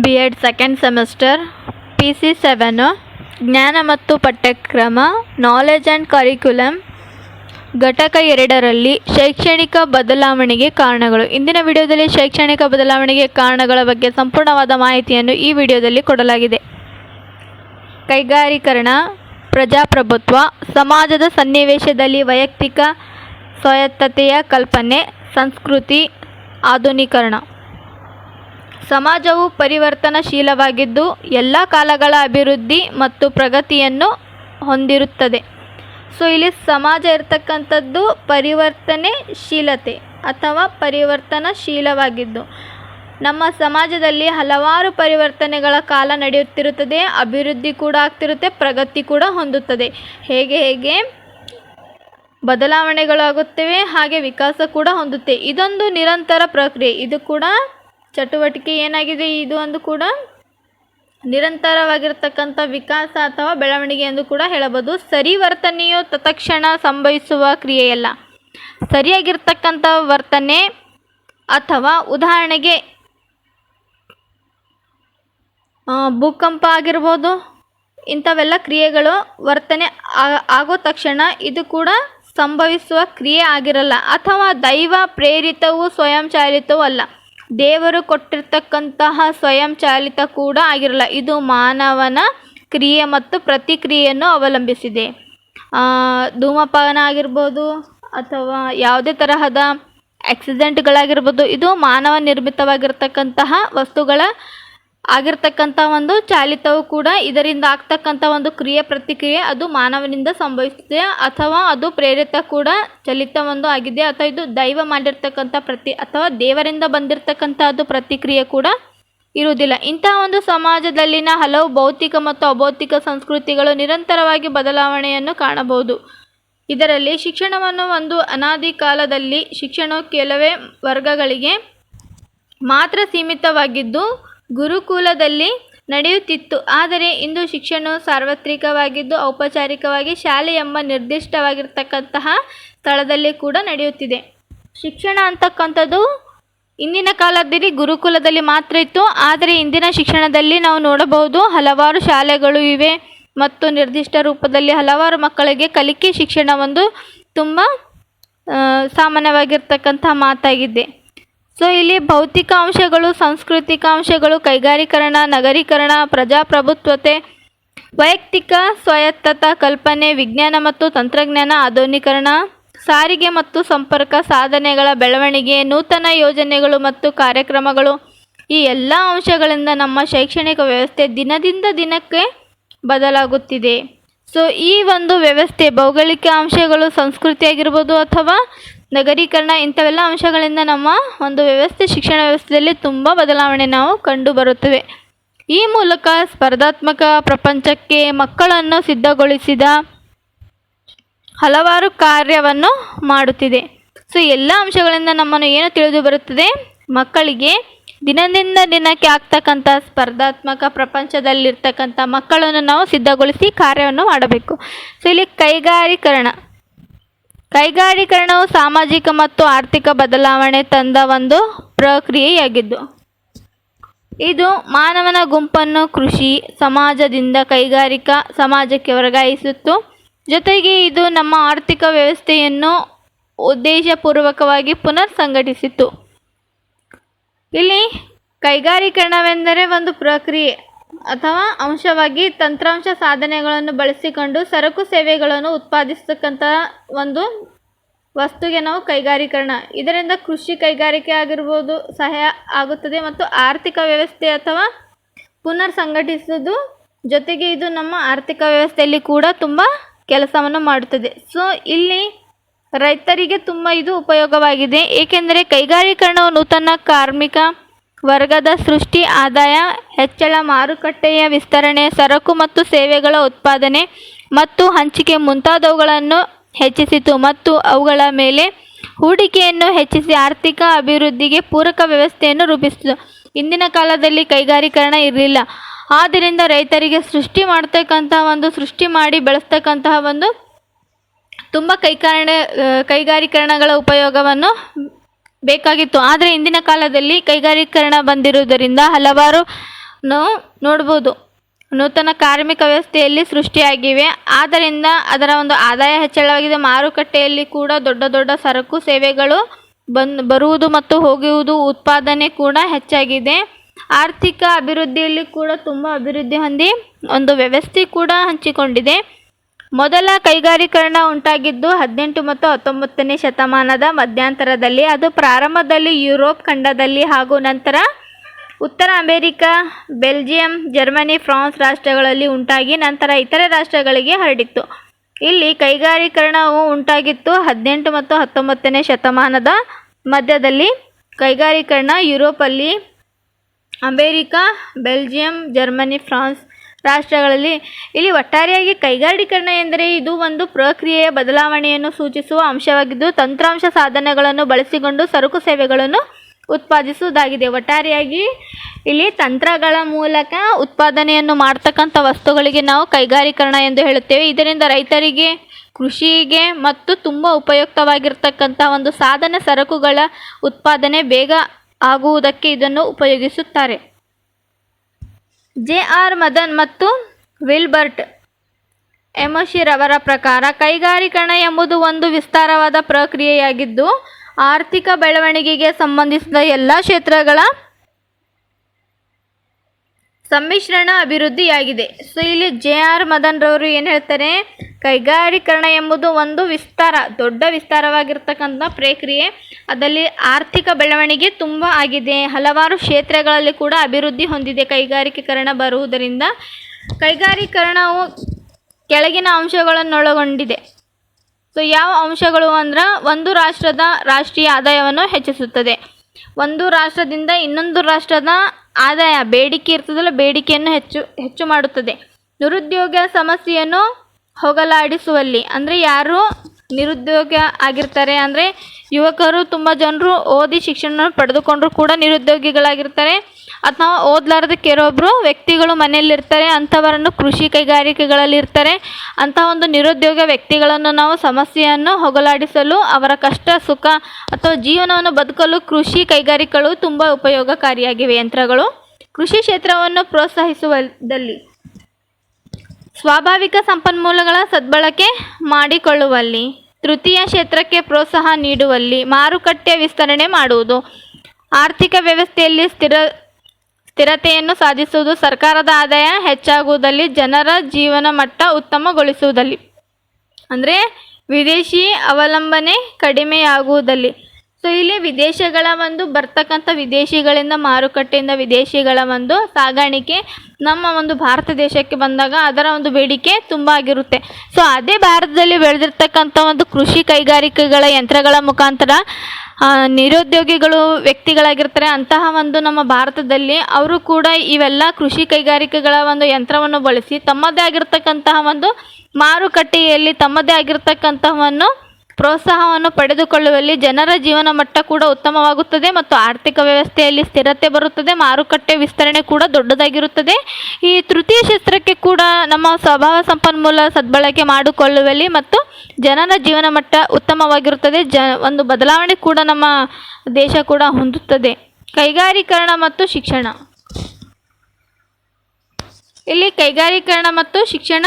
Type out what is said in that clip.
B Ed second semester P C seven ಜ್ಞಾನ ಮತ್ತು ಪಠ್ಯಕ್ರಮ ನಾಲೆಜ್ ಆ್ಯಂಡ್ ಕರಿಕ್ಯುಲಮ್ ಘಟಕ ಎರಡರಲ್ಲಿ ಶೈಕ್ಷಣಿಕ ಬದಲಾವಣೆಗೆ ಕಾರಣಗಳು. ಇಂದಿನ ವಿಡಿಯೋದಲ್ಲಿ ಶೈಕ್ಷಣಿಕ ಬದಲಾವಣೆಗೆ ಕಾರಣಗಳ ಬಗ್ಗೆ ಸಂಪೂರ್ಣವಾದ ಮಾಹಿತಿಯನ್ನು ಈ ವಿಡಿಯೋದಲ್ಲಿ ಕೊಡಲಾಗಿದೆ. ಕೈಗಾರೀಕರಣ, ಪ್ರಜಾಪ್ರಭುತ್ವ, ಸಮಾಜದ ಸನ್ನಿವೇಶದಲ್ಲಿ ವೈಯಕ್ತಿಕ ಸ್ವಾಯತ್ತತೆಯ ಕಲ್ಪನೆ, ಸಂಸ್ಕೃತಿ, ಆಧುನೀಕರಣ. ಸಮಾಜವು ಪರಿವರ್ತನಶೀಲವಾಗಿದ್ದು ಎಲ್ಲ ಕಾಲಗಳ ಅಭಿವೃದ್ಧಿ ಮತ್ತು ಪ್ರಗತಿಯನ್ನು ಹೊಂದಿರುತ್ತದೆ. ಸೊ ಇಲ್ಲಿ ಸಮಾಜ ಇರ್ತಕ್ಕಂಥದ್ದು ಪರಿವರ್ತನೆಶೀಲತೆ ಅಥವಾ ಪರಿವರ್ತನಶೀಲವಾಗಿದ್ದು. ನಮ್ಮ ಸಮಾಜದಲ್ಲಿ ಹಲವಾರು ಪರಿವರ್ತನೆಗಳ ಕಾಲ ನಡೆಯುತ್ತಿರುತ್ತದೆ, ಅಭಿವೃದ್ಧಿ ಕೂಡ ಆಗ್ತಿರುತ್ತೆ, ಪ್ರಗತಿ ಕೂಡ ಹೊಂದುತ್ತದೆ. ಹೇಗೆ ಹೇಗೆ? ಬದಲಾವಣೆಗಳಾಗುತ್ತವೆ ಹಾಗೆ ವಿಕಾಸ ಕೂಡ ಹೊಂದುತ್ತೆ. ಇದೊಂದು ನಿರಂತರ ಪ್ರಕ್ರಿಯೆ. ಇದು ಕೂಡ ಚಟುವಟಿಕೆ ಏನಾಗಿದೆ ಇದು ಒಂದು ಕೂಡ ನಿರಂತರವಾಗಿರ್ತಕ್ಕಂಥ ವಿಕಾಸ ಅಥವಾ ಬೆಳವಣಿಗೆ ಎಂದು ಕೂಡ ಹೇಳಬಹುದು. ಸರಿ ವರ್ತನೆಯು ತತ್ಕ್ಷಣ ಸಂಭವಿಸುವ ಕ್ರಿಯೆಯಲ್ಲ. ಸರಿಯಾಗಿರ್ತಕ್ಕಂಥ ವರ್ತನೆ ಅಥವಾ ಉದಾಹರಣೆಗೆ ಭೂಕಂಪ ಆಗಿರ್ಬೋದು, ಇಂಥವೆಲ್ಲ ಕ್ರಿಯೆಗಳು ವರ್ತನೆ ಆಗೋ ತಕ್ಷಣ ಇದು ಕೂಡ ಸಂಭವಿಸುವ ಕ್ರಿಯೆ ಆಗಿರಲ್ಲ. ಅಥವಾ ದೈವ ಪ್ರೇರಿತವೂ ಸ್ವಯಂಚಾಲಿತವೂ ಅಲ್ಲ. ದೇವರು ಕೊಟ್ಟಿರ್ತಕ್ಕಂತಹ ಸ್ವಯಂಚಾಲಿತ ಕೂಡ ಆಗಿರಲ್ಲ. ಇದು ಮಾನವನ ಕ್ರಿಯೆ ಮತ್ತು ಪ್ರತಿಕ್ರಿಯೆಯನ್ನು ಅವಲಂಬಿಸಿದೆ. ಧೂಮಪಾನ ಆಗಿರ್ಬೋದು ಅಥವಾ ಯಾವುದೇ ತರಹದ ಆಕ್ಸಿಡೆಂಟ್ಗಳಾಗಿರ್ಬೋದು ಇದು ಮಾನವ ನಿರ್ಮಿತವಾಗಿರ್ತಕ್ಕಂತಹ ವಸ್ತುಗಳ ಆಗಿರ್ತಕ್ಕಂಥ ಒಂದು ಚಾಲಿತವು ಕೂಡ ಇದರಿಂದ ಆಗ್ತಕ್ಕಂಥ ಒಂದು ಕ್ರಿಯೆ ಪ್ರತಿಕ್ರಿಯೆ ಅದು ಮಾನವನಿಂದ ಸಂಭವಿಸುತ್ತದೆ ಅಥವಾ ಅದು ಪ್ರೇರಿತ ಕೂಡ ಚಲಿತ ಒಂದು ಆಗಿದೆ ಅಥವಾ ಇದು ದೈವ ಮಾಡಿರ್ತಕ್ಕಂಥ ಪ್ರತಿ ಅಥವಾ ದೇವರಿಂದ ಬಂದಿರತಕ್ಕಂಥದ್ದು ಪ್ರತಿಕ್ರಿಯೆ ಕೂಡ ಇರುವುದಿಲ್ಲ. ಇಂತಹ ಒಂದು ಸಮಾಜದಲ್ಲಿನ ಹಲವು ಭೌತಿಕ ಮತ್ತು ಅಭೌತಿಕ ಸಂಸ್ಕೃತಿಗಳು ನಿರಂತರವಾಗಿ ಬದಲಾವಣೆಯನ್ನು ಕಾಣಬಹುದು. ಇದರಲ್ಲಿ ಶಿಕ್ಷಣವನ್ನು ಒಂದು ಅನಾದಿ ಕಾಲದಲ್ಲಿ ಶಿಕ್ಷಣ ಕೆಲವೇ ವರ್ಗಗಳಿಗೆ ಮಾತ್ರ ಸೀಮಿತವಾಗಿದ್ದು ಗುರುಕುಲದಲ್ಲಿ ನಡೆಯುತ್ತಿತ್ತು. ಆದರೆ ಇಂದು ಶಿಕ್ಷಣವು ಸಾರ್ವತ್ರಿಕವಾಗಿದ್ದು, ಔಪಚಾರಿಕವಾಗಿ ಶಾಲೆ ಎಂಬ ನಿರ್ದಿಷ್ಟವಾಗಿರ್ತಕ್ಕಂತಹ ಸ್ಥಳದಲ್ಲಿ ಕೂಡ ನಡೆಯುತ್ತಿದೆ. ಶಿಕ್ಷಣ ಅಂತಕ್ಕಂಥದ್ದು ಇಂದಿನ ಕಾಲದಲ್ಲಿ ಗುರುಕುಲದಲ್ಲಿ ಮಾತ್ರ ಇತ್ತು. ಆದರೆ ಇಂದಿನ ಶಿಕ್ಷಣದಲ್ಲಿ ನಾವು ನೋಡಬಹುದು, ಹಲವಾರು ಶಾಲೆಗಳು ಇವೆ ಮತ್ತು ನಿರ್ದಿಷ್ಟ ರೂಪದಲ್ಲಿ ಹಲವಾರು ಮಕ್ಕಳಿಗೆ ಕಲಿಕೆ ಶಿಕ್ಷಣ ಒಂದು ತುಂಬ ಸಾಮಾನ್ಯವಾಗಿರ್ತಕ್ಕಂಥ ಮಾತಾಗಿದೆ. ಸೊ ಇಲ್ಲಿ ಭೌತಿಕ ಅಂಶಗಳು ಸಾಂಸ್ಕೃತಿಕ ಅಂಶಗಳು ಕೈಗಾರೀಕರಣ, ನಗರೀಕರಣ, ಪ್ರಜಾಪ್ರಭುತ್ವತೆ, ವೈಯಕ್ತಿಕ ಸ್ವಾಯತ್ತತ, ಕಲ್ಪನೆ, ವಿಜ್ಞಾನ ಮತ್ತು ತಂತ್ರಜ್ಞಾನ, ಆಧುನೀಕರಣ, ಸಾರಿಗೆ ಮತ್ತು ಸಂಪರ್ಕ ಸಾಧನೆಗಳ ಬೆಳವಣಿಗೆ, ನೂತನ ಯೋಜನೆಗಳು ಮತ್ತು ಕಾರ್ಯಕ್ರಮಗಳು. ಈ ಎಲ್ಲ ಅಂಶಗಳಿಂದ ನಮ್ಮ ಶೈಕ್ಷಣಿಕ ವ್ಯವಸ್ಥೆ ದಿನದಿಂದ ದಿನಕ್ಕೆ ಬದಲಾಗುತ್ತಿದೆ. ಸೊ ಈ ಒಂದು ವ್ಯವಸ್ಥೆ ಭೌಗೋಳಿಕ ಅಂಶಗಳು, ಸಂಸ್ಕೃತಿ ಆಗಿರ್ಬೋದು ಅಥವಾ ನಗರೀಕರಣ ಇಂಥವೆಲ್ಲ ಅಂಶಗಳಿಂದ ನಮ್ಮ ಒಂದು ವ್ಯವಸ್ಥೆ, ಶಿಕ್ಷಣ ವ್ಯವಸ್ಥೆಯಲ್ಲಿ ತುಂಬ ಬದಲಾವಣೆ ನಾವು ಕಂಡು ಬರುತ್ತವೆ. ಈ ಮೂಲಕ ಸ್ಪರ್ಧಾತ್ಮಕ ಪ್ರಪಂಚಕ್ಕೆ ಮಕ್ಕಳನ್ನು ಸಿದ್ಧಗೊಳಿಸಿದ ಹಲವಾರು ಕಾರ್ಯವನ್ನು ಮಾಡುತ್ತಿದೆ. ಸೊ, ಎಲ್ಲ ಅಂಶಗಳಿಂದ ನಮ್ಮನ್ನು ಏನು ತಿಳಿದು ಬರುತ್ತದೆ? ಮಕ್ಕಳಿಗೆ ದಿನದಿಂದ ದಿನಕ್ಕೆ ಆಗ್ತಕ್ಕಂಥ ಸ್ಪರ್ಧಾತ್ಮಕ ಪ್ರಪಂಚದಲ್ಲಿರ್ತಕ್ಕಂಥ ಮಕ್ಕಳನ್ನು ನಾವು ಸಿದ್ಧಗೊಳಿಸಿ ಕಾರ್ಯವನ್ನು ಮಾಡಬೇಕು. ಸೊ, ಇಲ್ಲಿ ಕೈಗಾರೀಕರಣ. ಕೈಗಾರೀಕರಣವು ಸಾಮಾಜಿಕ ಮತ್ತು ಆರ್ಥಿಕ ಬದಲಾವಣೆ ತಂದ ಒಂದು ಪ್ರಕ್ರಿಯೆಯಾಗಿದ್ದು. ಇದು ಮಾನವನ ಗುಂಪನ್ನು ಕೃಷಿ ಸಮಾಜದಿಂದ ಕೈಗಾರಿಕಾ ಸಮಾಜಕ್ಕೆ ವರ್ಗಾಯಿಸಿತ್ತು. ಜೊತೆಗೆ ಇದು ನಮ್ಮ ಆರ್ಥಿಕ ವ್ಯವಸ್ಥೆಯನ್ನು ಉದ್ದೇಶಪೂರ್ವಕವಾಗಿ ಪುನರ್ ಸಂಘಟಿಸಿತು ಇಲ್ಲಿ ಕೈಗಾರೀಕರಣವೆಂದರೆ ಒಂದು ಪ್ರಕ್ರಿಯೆ. ಅಥವಾ ಅಂಶವಾಗಿ ತಂತ್ರಾಂಶ ಸಾಧನೆಗಳನ್ನು ಬಳಸಿಕೊಂಡು ಸರಕು ಸೇವೆಗಳನ್ನು ಉತ್ಪಾದಿಸತಕ್ಕಂಥ ಒಂದು ವಸ್ತುಗೆ ನಾವು ಕೈಗಾರೀಕರಣ. ಇದರಿಂದ ಕೃಷಿ ಕೈಗಾರಿಕೆ ಆಗಿರ್ಬೋದು, ಸಹಾಯ ಆಗುತ್ತದೆ ಮತ್ತು ಆರ್ಥಿಕ ವ್ಯವಸ್ಥೆ ಅಥವಾ ಪುನರ್ ಸಂಘಟಿಸೋದು ಜೊತೆಗೆ ಇದು ನಮ್ಮ ಆರ್ಥಿಕ ವ್ಯವಸ್ಥೆಯಲ್ಲಿ ಕೂಡ ತುಂಬ ಕೆಲಸವನ್ನು ಮಾಡುತ್ತದೆ. ಸೊ ಇಲ್ಲಿ ರೈತರಿಗೆ ತುಂಬ ಇದು ಉಪಯೋಗವಾಗಿದೆ. ಏಕೆಂದರೆ ಕೈಗಾರೀಕರಣವು ನೂತನ ಕಾರ್ಮಿಕ ವರ್ಗದ ಸೃಷ್ಟಿ, ಆದಾಯ, ಹೆಚ್ಚಳ, ಮಾರುಕಟ್ಟೆಯ ವಿಸ್ತರಣೆ, ಸರಕು ಮತ್ತು ಸೇವೆಗಳ ಉತ್ಪಾದನೆ ಮತ್ತು ಹಂಚಿಕೆ ಮುಂತಾದವುಗಳನ್ನು ಹೆಚ್ಚಿಸಿತು ಮತ್ತು ಅವುಗಳ ಮೇಲೆ ಹೂಡಿಕೆಯನ್ನು ಹೆಚ್ಚಿಸಿ ಆರ್ಥಿಕ ಅಭಿವೃದ್ಧಿಗೆ ಪೂರಕ ವ್ಯವಸ್ಥೆಯನ್ನು ರೂಪಿಸಿತು. ಇಂದಿನ ಕಾಲದಲ್ಲಿ ಕೈಗಾರೀಕರಣ ಇರಲಿಲ್ಲ. ಆದ್ದರಿಂದ ರೈತರಿಗೆ ಸೃಷ್ಟಿ ಮಾಡ್ತಕ್ಕಂತಹ ಒಂದು, ಸೃಷ್ಟಿ ಮಾಡಿ ಬೆಳೆಸ್ತಕ್ಕಂತಹ ಒಂದು ತುಂಬ ಕೈಕಾರಣ, ಕೈಗಾರೀಕರಣಗಳ ಉಪಯೋಗವನ್ನು ಬೇಕಾಗಿತ್ತು. ಆದರೆ ಇಂದಿನ ಕಾಲದಲ್ಲಿ ಕೈಗಾರೀಕರಣ ಬಂದಿರುವುದರಿಂದ ಹಲವಾರು ನಾವು ನೋಡ್ಬೋದು. ನೂತನ ಕಾರ್ಮಿಕ ವ್ಯವಸ್ಥೆಯಲ್ಲಿ ಸೃಷ್ಟಿಯಾಗಿವೆ. ಆದ್ದರಿಂದ ಅದರ ಒಂದು ಆದಾಯ ಹೆಚ್ಚಳವಾಗಿದೆ. ಮಾರುಕಟ್ಟೆಯಲ್ಲಿ ಕೂಡ ದೊಡ್ಡ ದೊಡ್ಡ ಸರಕು ಸೇವೆಗಳು ಬಂದು ಬರುವುದು ಮತ್ತು ಹೋಗುವುದು ಉತ್ಪಾದನೆ ಕೂಡ ಹೆಚ್ಚಾಗಿದೆ. ಆರ್ಥಿಕ ಅಭಿವೃದ್ಧಿಯಲ್ಲಿ ಕೂಡ ತುಂಬ ಅಭಿವೃದ್ಧಿ ಹೊಂದಿ ಒಂದು ವ್ಯವಸ್ಥೆ ಕೂಡ ಹಂಚಿಕೊಂಡಿದೆ. ಮೊದಲ ಕೈಗಾರೀಕರಣ ಉಂಟಾಗಿದ್ದು ಹದಿನೆಂಟು ಮತ್ತು ಹತ್ತೊಂಬತ್ತನೇ ಶತಮಾನದ ಮಧ್ಯಂತರದಲ್ಲಿ, ಅದು ಪ್ರಾರಂಭದಲ್ಲಿ ಯುರೋಪ್ ಖಂಡದಲ್ಲಿ ಹಾಗೂ ನಂತರ ಉತ್ತರ ಅಮೆರಿಕ, ಬೆಲ್ಜಿಯಂ, ಜರ್ಮನಿ, ಫ್ರಾನ್ಸ್ ರಾಷ್ಟ್ರಗಳಲ್ಲಿ ಉಂಟಾಗಿ ನಂತರ ಇತರೆ ರಾಷ್ಟ್ರಗಳಿಗೆ ಹರಡಿತ್ತು. ಇಲ್ಲಿ ಕೈಗಾರೀಕರಣವು ಉಂಟಾಗಿತ್ತು ಹದಿನೆಂಟು ಮತ್ತು ಹತ್ತೊಂಬತ್ತನೇ ಶತಮಾನದ ಮಧ್ಯದಲ್ಲಿ. ಕೈಗಾರೀಕರಣ ಯುರೋಪಲ್ಲಿ ಅಮೇರಿಕಾ, ಬೆಲ್ಜಿಯಂ, ಜರ್ಮನಿ, ಫ್ರಾನ್ಸ್ ರಾಷ್ಟ್ರಗಳಲ್ಲಿ ಇಲ್ಲಿ ಒಟ್ಟಾರೆಯಾಗಿ ಕೈಗಾರಿಕರಣ ಎಂದರೆ ಇದು ಒಂದು ಪ್ರಕ್ರಿಯೆಯ ಬದಲಾವಣೆಯನ್ನು ಸೂಚಿಸುವ ಅಂಶವಾಗಿದ್ದು, ತಂತ್ರಾಂಶ ಸಾಧನಗಳನ್ನು ಬಳಸಿಕೊಂಡು ಸರಕು ಸೇವೆಗಳನ್ನು ಉತ್ಪಾದಿಸುವುದಾಗಿದೆ. ಒಟ್ಟಾರೆಯಾಗಿ ಇಲ್ಲಿ ತಂತ್ರಗಳ ಮೂಲಕ ಉತ್ಪಾದನೆಯನ್ನು ಮಾಡ್ತಕ್ಕಂಥ ವಸ್ತುಗಳಿಗೆ ನಾವು ಕೈಗಾರೀಕರಣ ಎಂದು ಹೇಳುತ್ತೇವೆ. ಇದರಿಂದ ರೈತರಿಗೆ, ಕೃಷಿಗೆ ಮತ್ತು ತುಂಬ ಉಪಯುಕ್ತವಾಗಿರ್ತಕ್ಕಂಥ ಒಂದು ಸಾಧನ ಸರಕುಗಳ ಉತ್ಪಾದನೆ ಬೇಗ ಆಗುವುದಕ್ಕೆ ಇದನ್ನು ಉಪಯೋಗಿಸುತ್ತಾರೆ. ಜೆ ಆರ್ ಮದನ್ ಮತ್ತು ವಿಲ್ಬರ್ಟ್ ಎಮೋಶಿರವರ ಪ್ರಕಾರ ಕೈಗಾರೀಕರಣ ಎಂಬುದು ಒಂದು ವಿಸ್ತಾರವಾದ ಪ್ರಕ್ರಿಯೆಯಾಗಿದ್ದು, ಆರ್ಥಿಕ ಬೆಳವಣಿಗೆಗೆ ಸಂಬಂಧಿಸಿದ ಎಲ್ಲ ಕ್ಷೇತ್ರಗಳ ಸಮ್ಮಿಶ್ರಣ ಅಭಿವೃದ್ಧಿಯಾಗಿದೆ. ಸೊ ಇಲ್ಲಿ ಜೆ ಆರ್ ಮದನ್ ರವರು ಏನು ಹೇಳ್ತಾರೆ? ಕೈಗಾರೀಕರಣ ಎಂಬುದು ಒಂದು ವಿಸ್ತಾರ, ದೊಡ್ಡ ವಿಸ್ತಾರವಾಗಿರ್ತಕ್ಕಂಥ ಪ್ರಕ್ರಿಯೆ. ಅದರಲ್ಲಿ ಆರ್ಥಿಕ ಬೆಳವಣಿಗೆ ತುಂಬ ಆಗಿದೆ. ಹಲವಾರು ಕ್ಷೇತ್ರಗಳಲ್ಲಿ ಕೂಡ ಅಭಿವೃದ್ಧಿ ಹೊಂದಿದೆ ಕೈಗಾರಿಕೀಕರಣ ಬರುವುದರಿಂದ. ಕೈಗಾರೀಕರಣವು ಕೆಳಗಿನ ಅಂಶಗಳನ್ನೊಳಗೊಂಡಿದೆ. ಸೊ ಯಾವ ಅಂಶಗಳು ಅಂದ್ರೆ ಒಂದು ರಾಷ್ಟ್ರದ ರಾಷ್ಟ್ರೀಯ ಆದಾಯವನ್ನು ಹೆಚ್ಚಿಸುತ್ತದೆ. ಒಂದು ರಾಷ್ಟ್ರದಿಂದ ಇನ್ನೊಂದು ರಾಷ್ಟ್ರದ ಆದಾಯ ಬೇಡಿಕೆ ಇರ್ತದಲ್ಲ, ಬೇಡಿಕೆಯನ್ನು ಹೆಚ್ಚು ಹೆಚ್ಚು ಮಾಡುತ್ತದೆ. ನಿರುದ್ಯೋಗ ಸಮಸ್ಯೆಯನ್ನು ಹೋಗಲಾಡಿಸುವಲ್ಲಿ. ಅಂದರೆ ಯಾರು ನಿರುದ್ಯೋಗ ಆಗಿರ್ತಾರೆ, ಅಂದರೆ ಯುವಕರು ತುಂಬ ಜನರು ಓದಿ ಶಿಕ್ಷಣ ಪಡೆದುಕೊಂಡರೂ ಕೂಡ ನಿರುದ್ಯೋಗಿಗಳಾಗಿರ್ತಾರೆ. ಅಥವಾ ಓದಲಾರ್ದ ಕೆಲವೊಬ್ಬರು ವ್ಯಕ್ತಿಗಳು ಮನೆಯಲ್ಲಿರ್ತಾರೆ, ಅಂಥವರನ್ನು ಕೃಷಿ ಕೈಗಾರಿಕೆಗಳಲ್ಲಿ ಇರ್ತಾರೆ ಅಂಥ ಒಂದು ನಿರುದ್ಯೋಗ ವ್ಯಕ್ತಿಗಳನ್ನು ನಾವು ಸಮಸ್ಯೆಯನ್ನು ಹೋಗಲಾಡಿಸಲು, ಅವರ ಕಷ್ಟ, ಸುಖ ಅಥವಾ ಜೀವನವನ್ನು ಬದುಕಲು ಕೃಷಿ ಕೈಗಾರಿಕೆಗಳು ತುಂಬ ಉಪಯೋಗಕಾರಿಯಾಗಿವೆ ಯಂತ್ರಗಳು. ಕೃಷಿ ಕ್ಷೇತ್ರವನ್ನು ಪ್ರೋತ್ಸಾಹಿಸುವದಲ್ಲಿ ಸ್ವಾಭಾವಿಕ ಸಂಪನ್ಮೂಲಗಳ ಸದ್ಬಳಕೆ ಮಾಡಿಕೊಳ್ಳುವಲ್ಲಿ, ತೃತೀಯ ಕ್ಷೇತ್ರಕ್ಕೆ ಪ್ರೋತ್ಸಾಹ ನೀಡುವಲ್ಲಿ ಮಾರುಕಟ್ಟೆ ವಿಸ್ತರಣೆ ಮಾಡುವುದು, ಆರ್ಥಿಕ ವ್ಯವಸ್ಥೆಯಲ್ಲಿ ಸ್ಥಿರ, ಸ್ಥಿರತೆಯನ್ನು ಸಾಧಿಸುವುದು ಸರ್ಕಾರದ ಆದಾಯ ಹೆಚ್ಚಾಗುವುದಲ್ಲಿ ಜನರ ಜೀವನ ಮಟ್ಟ ಉತ್ತಮಗೊಳಿಸುವುದಲ್ಲಿ. ಅಂದರೆ ವಿದೇಶಿ ಅವಲಂಬನೆ ಕಡಿಮೆಯಾಗುವುದಲ್ಲಿ. ಸೊ ಇಲ್ಲಿ ವಿದೇಶಗಳ ಒಂದು ಬರ್ತಕ್ಕಂಥ ವಿದೇಶಿಗಳಿಂದ ಮಾರುಕಟ್ಟೆಯಿಂದ ವಿದೇಶಿಗಳ ಒಂದು ಸಾಗಾಣಿಕೆ ನಮ್ಮ ಒಂದು ಭಾರತ ದೇಶಕ್ಕೆ ಬಂದಾಗ ಅದರ ಒಂದು ಬೇಡಿಕೆ ತುಂಬ ಆಗಿರುತ್ತೆ. ಸೊ ಅದೇ ಭಾರತದಲ್ಲಿ ಬೆಳೆದಿರ್ತಕ್ಕಂಥ ಒಂದು ಕೃಷಿ ಕೈಗಾರಿಕೆಗಳ ಯಂತ್ರಗಳ ಮುಖಾಂತರ ನಿರುದ್ಯೋಗಿಗಳು ವ್ಯಕ್ತಿಗಳಾಗಿರ್ತಾರೆ. ಅಂತಹ ಒಂದು ನಮ್ಮ ಭಾರತದಲ್ಲಿ ಅವರು ಕೂಡ ಇವೆಲ್ಲ ಕೃಷಿ ಕೈಗಾರಿಕೆಗಳ ಒಂದು ಯಂತ್ರವನ್ನು ಬಳಸಿ ತಮ್ಮದೇ ಆಗಿರ್ತಕ್ಕಂತಹ ಒಂದು ಮಾರುಕಟ್ಟೆಯಲ್ಲಿ ತಮ್ಮದೇ ಆಗಿರ್ತಕ್ಕಂತಹವನ್ನು ಪ್ರೋತ್ಸಾಹವನ್ನು ಪಡೆದುಕೊಳ್ಳುವಲ್ಲಿ ಜನರ ಜೀವನ ಮಟ್ಟ ಕೂಡ ಉತ್ತಮವಾಗುತ್ತದೆ ಮತ್ತು ಆರ್ಥಿಕ ವ್ಯವಸ್ಥೆಯಲ್ಲಿ ಸ್ಥಿರತೆ ಬರುತ್ತದೆ. ಮಾರುಕಟ್ಟೆ ವಿಸ್ತರಣೆ ಕೂಡ ದೊಡ್ಡದಾಗಿರುತ್ತದೆ. ಈ ತೃತೀಯ ಶಸ್ತ್ರಕ್ಕೆ ಕೂಡ ನಮ್ಮ ಸ್ವಭಾವ ಸಂಪನ್ಮೂಲ ಸದ್ಬಳಕೆ ಮಾಡಿಕೊಳ್ಳುವಲ್ಲಿ ಮತ್ತು ಜನರ ಜೀವನ ಮಟ್ಟ ಉತ್ತಮವಾಗಿರುತ್ತದೆ. ಜ, ಒಂದು ಬದಲಾವಣೆ ಕೂಡ ನಮ್ಮ ದೇಶ ಕೂಡ ಹೊಂದುತ್ತದೆ. ಕೈಗಾರೀಕರಣ ಮತ್ತು ಶಿಕ್ಷಣ. ಇಲ್ಲಿ ಕೈಗಾರೀಕರಣ ಮತ್ತು ಶಿಕ್ಷಣ